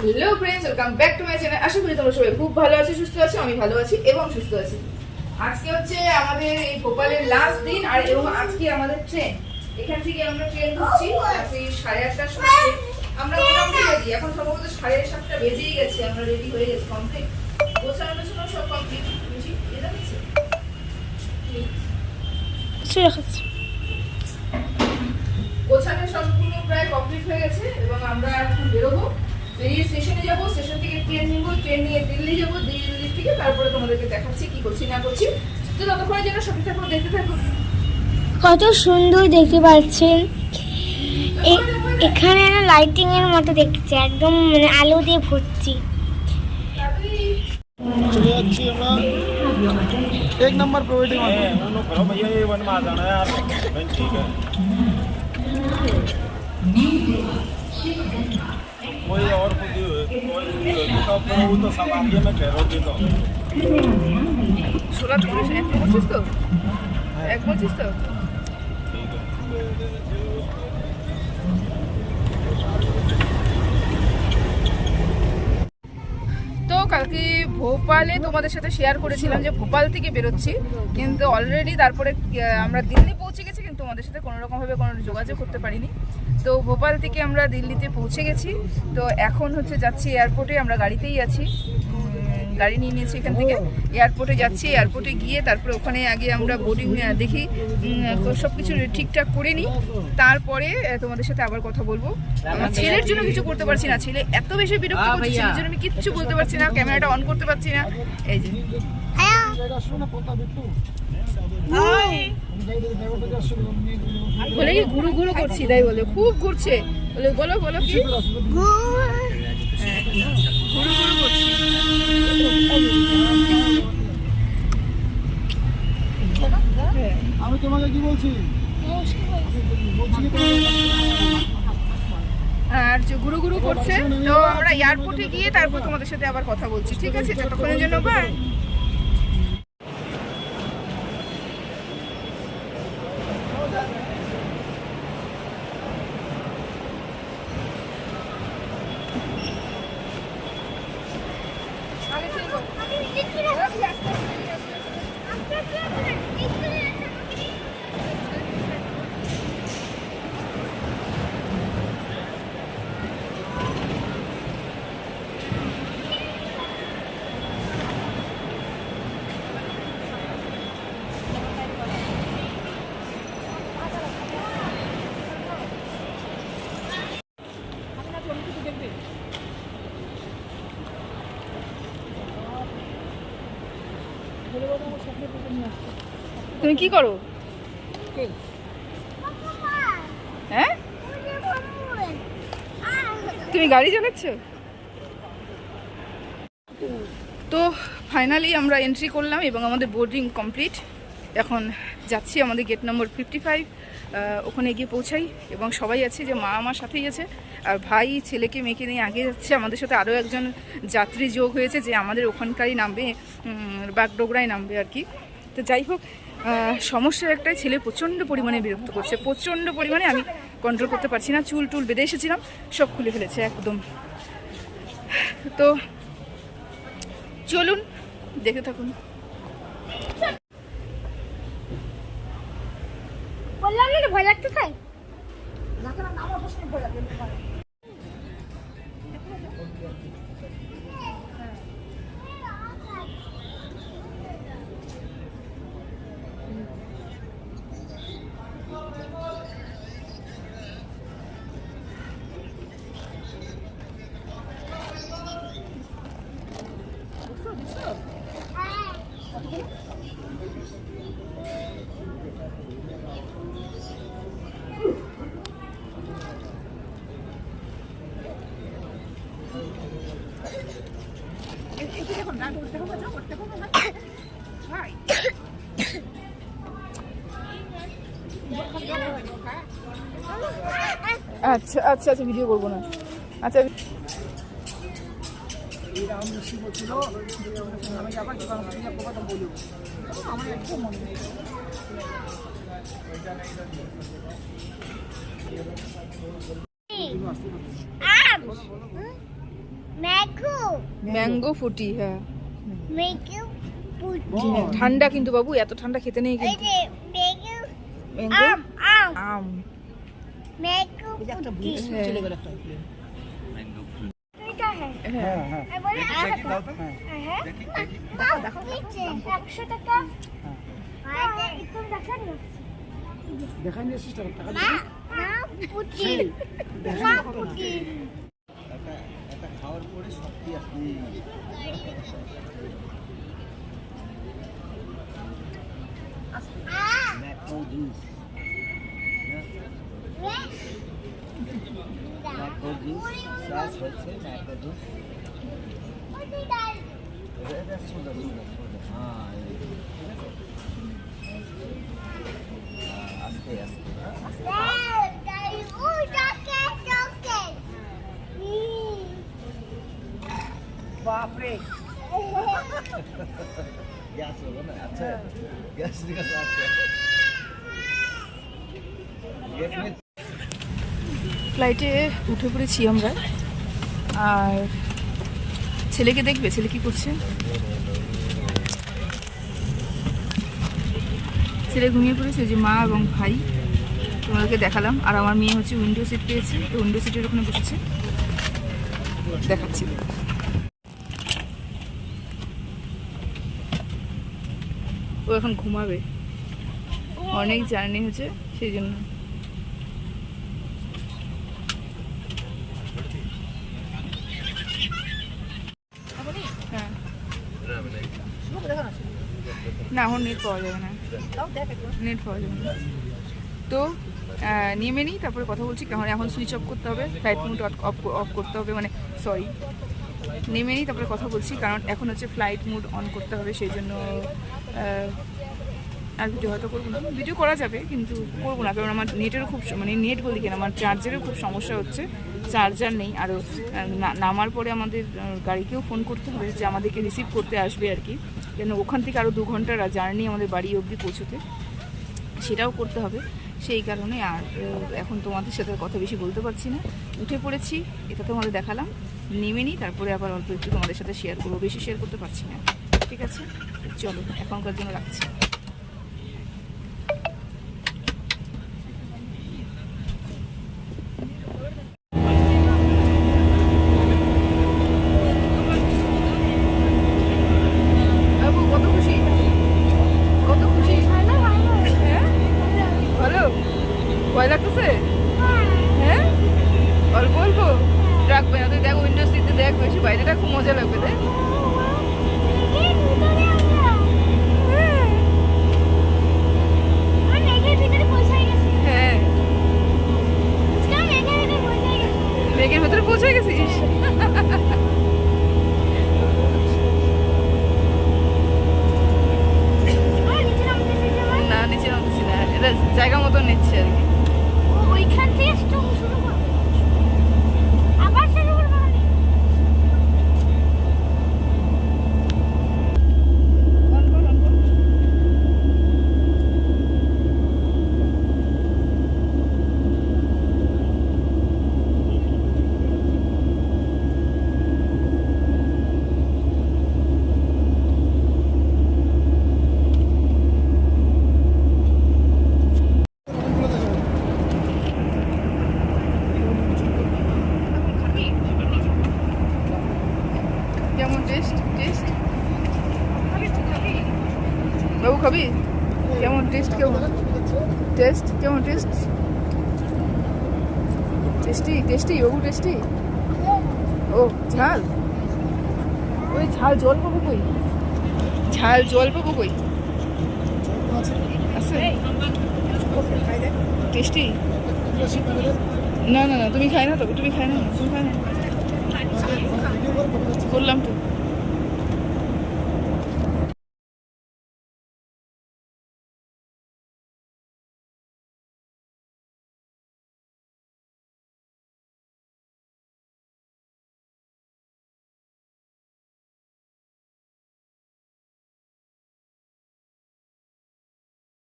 Hello friends welcome back to my channel আশা করি তোমরা সবাই খুব ভালো আছো সুস্থ আছো আমি ভালো আছি এবং সুস্থ আছি। আজকে হচ্ছে আমাদের এই ভোপালের লাস্ট দিন আর এবং আজকে আমাদের ট্রেন এখান থেকে আমরা ট্রেন ধরছি সাড়ে আটটার সময়। আমরা মোটামুটি রেডি এখন সম্ভবত সাড়ে সাতটা বেজেই গেছে আমরা রেডি হয়ে গেছি কমপ্লিট গোছানো টোছানো সব কমপ্লিট বুঝি এটা হচ্ছে গোছানো সম্পূর্ণ প্রায় কমপ্লিট হয়ে গেছে এবং আমরা এখন বেরোবো। বেরিয়ে স্টেশনে স্টেশন থেকে ট্রেন ট্রেন নিয়ে দিল্লি দিল্লি থেকে তারপরে তোমাদেরকে দেখাচ্ছি কি করছি না করছি। তো দেখতে কত সুন্দর দেখতে পাচ্ছেন। এখানে লাইটিং এর মতো দেখছি একদম মানে আলো দিয়ে ভর্তি। এক নম্বর প্রোভাইডিং তো তো কালকে ভোপালে তোমাদের সাথে শেয়ার করেছিলাম যে ভোপাল থেকে বেরোচ্ছি, কিন্তু অলরেডি তারপরে আমরা দিল্লি পৌঁছে তোমাদের সাথে কোনো রকমভাবে কোনো যোগাযোগ করতে পারিনি। তো ভোপাল থেকে আমরা দিল্লিতে পৌঁছে গেছি। তো এখন হচ্ছে যাচ্ছি এয়ারপোর্টে আমরা গাড়িতেই আছি। গাড়ি নিয়ে নিয়েছি এখান থেকে। এয়ারপোর্টে যাচ্ছি এয়ারপোর্টে গিয়ে তারপরে ওখানে আগে আমরা বোর্ডিং দেখি। সব কিছু ঠিকঠাক করে নিই। তারপরে তোমাদের সাথে আবার কথা বলব। আমার ছেলের জন্য কিছু করতে পারছি না। ছেলে এত বেশি বিরক্ত করছে ছেলের জন্য আমি কিচ্ছু বলতে পারছি না ক্যামেরাটা অন করতে পারছি না। এই যে। বলে কি ঘুরু ঘুরু করছি? তাই বলে, খুব ঘুরছে। বলে, বলো বলো কি। আমি তোমাকে কি বলছি আর যে গুরু গুরু করছে, তো আমরা এয়ারপোর্টে গিয়ে তারপর তোমাদের সাথে আবার কথা বলছি। ঠিক আছে? ততক্ষণের জন্য bye Elini biraz. Biraz biraz. Biraz biraz. তুমি কি করো? হ্যাঁ? তুমি গাড়ি চালাচ্ছ? তো ফাইনালি আমরা এন্ট্রি করলাম এবং আমাদের বোর্ডিং কমপ্লিট এখন যাচ্ছি আমাদের গেট নম্বর ফিফটি ফাইভ ওখানে গিয়ে পৌঁছাই এবং সবাই আছে যে মা আমার সাথেই আছে। আর ভাই ছেলেকে মেয়েকে নিয়ে আগে যাচ্ছে। আমাদের সাথে আরও একজন যাত্রী যোগ হয়েছে যে আমাদের ওখানকারই নামবে বাগডোগরায় নামবে আর কি। তো যাই হোক আহ, সমস্যা একটাই ছেলে প্রচণ্ড পরিমাণে বিরক্ত করছে। প্রচণ্ড পরিমাণে আমি কন্ট্রোল করতে পারছি না। চুল টুল বেঁধে এসেছিলাম সব খুলে ফেলেছে একদম। তো চলুন দেখে থাকুন। বললাম না ভয় লাগতে আচ্ছা আচ্ছা আচ্ছা ভিডিও করব না। আচ্ছা মনে ম্যাঙ্গো ম্যাঙ্গো ফুটি হ্যাঁ। ঠান্ডা কিন্তু বাবু এত ঠান্ডা খেতে নেই কিন্তু। ম্যাঙ্গো আম ম্যাঙ্গো একটা ব্রিজ হ্যাঁ। চলে গেল একটা এটা হ্যাঁ। হ্যাঁ। হ্যাঁ আমি বলি হ্যাঁ। হ্যাঁ। দাও দেখো। একশো টাকা। হ্যাঁ। একদম দেখা নিও দেখাই নিয়ে সিস্টার টাকা না না পুটি। না পুটি। একটা খাওয়ার পরে শক্তি আসবে আ ম্যাকো জুস ম্যাকো জুস শ্বাস হচ্ছে ম্যাকো জুস পুটি ডাল এটা সোজা সোজা সোজা হ্যাঁ এই। ঠিক আছে? হ্যাঁ, আস্তে আস্তে ডাল ও ফ্লাইটে উঠে পড়েছি আমরা। আর ছেলেকে দেখবে, ছেলে কি করছে? ছেলে ঘুমিয়ে পড়েছে যে মা এবং ভাই। তোমাদেরকে দেখালাম। আর আমার মেয়ে হচ্ছে উইন্ডো সিট পেয়েছে, তো উইন্ডো সিটের ওখানে বসেছে। দেখাচ্ছি। ও এখন ঘুমাবে। অনেক জার্নি হচ্ছে সেই জন্য হ্যাঁ না এখন নেট পাওয়া যাবে না। নেট পাওয়া যাবে না। তো নেমে নিই তারপরে কথা বলছি কারণ এখন সুইচ অফ করতে হবে ফ্লাইট মোড অফ অফ করতে হবে মানে সরি নেমে নিই তারপরে কথা বলছি কারণ এখন হচ্ছে ফ্লাইট মোড অন করতে হবে সেই জন্য আর ভিডিও হয়তো করব না। ভিডিও করা যাবে কিন্তু করব না কারণ আমার নেটেরও খুব মানে নেট বলি কেন আমার চার্জারেও খুব সমস্যা হচ্ছে চার্জার নেই আর নামার পরে আমাদের গাড়িকেও ফোন করতে হবে যে আমাদেরকে রিসিভ করতে আসবে আর কি। কেন ওখান থেকে আরও দু ঘণ্টার জার্নি আমাদের বাড়ি অবধি পৌঁছতে। সেটাও করতে হবে। সেই কারণে আর এখন তোমাদের সাথে কথা বেশি বলতে পারছি না। উঠে পড়েছি, এটা তোমাদের দেখালাম। নেমে নিই তারপরে আবার অল্প একটু তোমাদের সাথে শেয়ার করব। বেশি শেয়ার করতে পারছি না। ঠিক আছে? চলো, এখনকার জন্য রাখছি বাবু কত খুশি কত খুশি ভালো ভালো হ্যাঁ ভালো ভয় লাগতেছে হ্যাঁ অল্প অল্প রাখবে না তুই দেখ উইন্ডো সিটে দেখ বেশি বাইরেটা খুব মজা লাগবে দেখ হ্যাঁ মেঘের ভেতরে পৌঁছে গেছিস না নিচে নামতেছি না এটা জায়গা মতো নিচ্ছে আর কি। ওইখান থেকে শুরু করব আবার শুরু করব কেমন টেস্ট টেস্ট বাবু খাবি? কেমন টেস্ট কেমন? টেস্ট কেমন টেস্ট টেস্টি টেস্টি বাবু টেস্টি ও ঝাল? ওই ঝাল জল পাবো কই? ঝাল জল পাবো কই? আছে। টেস্টি না? না না তুমি খাই না তবে তুমি খাই না তুমি খাই না। করলাম তো।